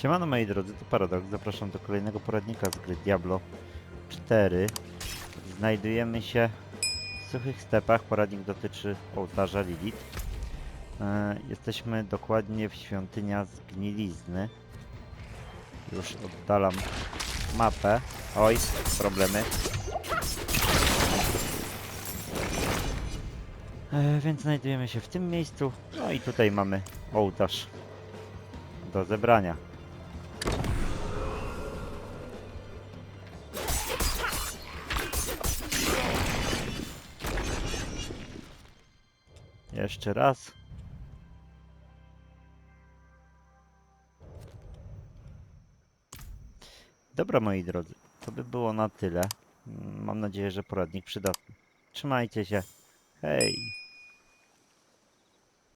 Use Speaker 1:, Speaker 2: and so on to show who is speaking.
Speaker 1: Siemano moi drodzy, to Paradox. Zapraszam do kolejnego poradnika z gry Diablo 4. Znajdujemy się w suchych stepach. Poradnik dotyczy ołtarza Lilith. E, jesteśmy dokładnie w świątynia zgnilizny. Już oddalam mapę. Oj, problemy. E, więc znajdujemy się w tym miejscu. No i tutaj mamy ołtarz do zebrania. Jeszcze raz. Dobra moi drodzy, to by było na tyle. Mm, Mam nadzieję, że poradnik przydatny. Trzymajcie się. Hej!